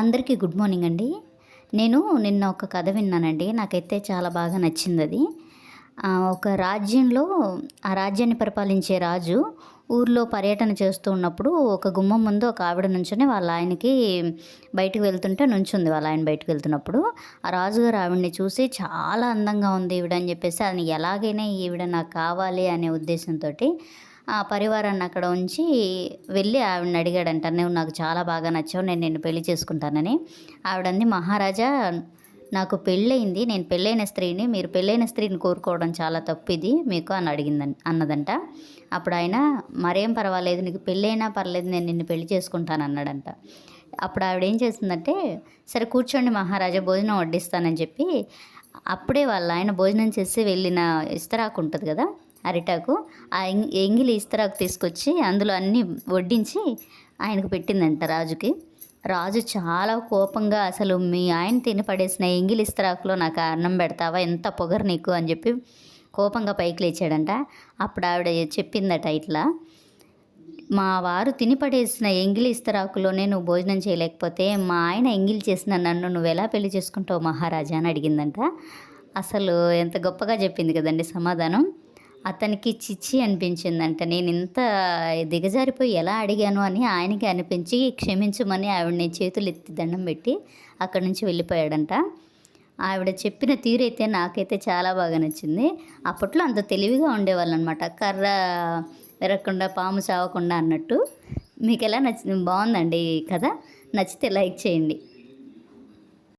అందరికీ good morning అండి. నేను నిన్న ఒక కథ విన్నానండి. నాకైతే చాలా బాగా నచ్చింది అది ఒక రాజ్యంలో ఆ రాజ్యాన్ని పరిపాలించే రాజు ఊర్లో పర్యటన చేస్తూ ఉన్నప్పుడు ఒక గుమ్మం ముందు ఒక ఆవిడ నుంచుని వాళ్ళ ఆయనకి బయటకు వెళ్తుంటే నుంచుంది వాళ్ళ ఆయన బయటకు వెళ్తున్నప్పుడు. ఆ రాజుగారు ఆవిడని చూసి చాలా అందంగా ఉంది ఈవిడ అని చెప్పేసి అది ఎలాగైనా ఈవిడ నాకు కావాలి అనే ఉద్దేశంతో ఆ పరివారాన్ని అక్కడ ఉంచి వెళ్ళి ఆవిడని అడిగాడంట నువ్వు నాకు చాలా బాగా నచ్చావు నేను నిన్ను పెళ్ళి చేసుకుంటానని. ఆవిడంది మహారాజా నాకు పెళ్ళయింది నేను పెళ్ళైన స్త్రీని మీరు పెళ్ళైన స్త్రీని కోరుకోవడం చాలా తప్పు ఇది మీకు అని అడిగిందని అన్నదంట. అప్పుడు ఆయన మరేం పర్వాలేదు నీకు పెళ్ళైనా పర్లేదు నేను నిన్ను పెళ్ళి చేసుకుంటాను అన్నాడంట. అప్పుడు ఆవిడ ఏం చేసిందంటే సరే కూర్చోండి మహారాజా భోజనం వడ్డిస్తానని చెప్పి అప్పుడే వాళ్ళ ఆయన భోజనం చేసి వెళ్ళిన ఇస్తరాకు ఉంటుంది కదా అరిటాకు ఆ ఎంగిలి ఇస్తరాకు తీసుకొచ్చి అందులో అన్నీ వడ్డించి ఆయనకు పెట్టిందంట రాజుకి. రాజు చాలా కోపంగా అసలు మీ ఆయన తిని పడేసిన ఎంగిలి ఇస్తరాకులో నాకు అన్నం పెడతావా ఎంత పొగరు నీకు అని చెప్పి కోపంగా పైకి లేచాడంట. అప్పుడు ఆవిడ చెప్పిందట ఇట్లా మా వారు తిని పడేసిన ఎంగిలి ఇస్తరాకులోనే నువ్వు భోజనం చేయలేకపోతే మా ఆయన ఎంగిలి చేసిన నన్ను నువ్వు ఎలా పెళ్ళి చేసుకుంటావు మహారాజా అని అడిగిందంట. అసలు ఎంత గొప్పగా చెప్పింది కదండి సమాధానం. అతనికి చిచ్చి అనిపించిందంట. నేను ఇంత దిగజారిపోయి ఎలా అడిగాను అని ఆయనకి అనిపించి క్షమించమని ఆవిడని చేతులు ఎత్తి దండం పెట్టి అక్కడి నుంచి వెళ్ళిపోయాడంట. ఆవిడ చెప్పిన తీరైతే నాకైతే చాలా బాగా నచ్చింది. అప్పట్లో అంత తెలివిగా ఉండేవాళ్ళు అనమాట కర్ర విరగకుండా పాము చావకుండా అన్నట్టు. మీకు ఎలా నచ్చింది బాగుందండి ఈ కథ. నచ్చితే లైక్ చేయండి.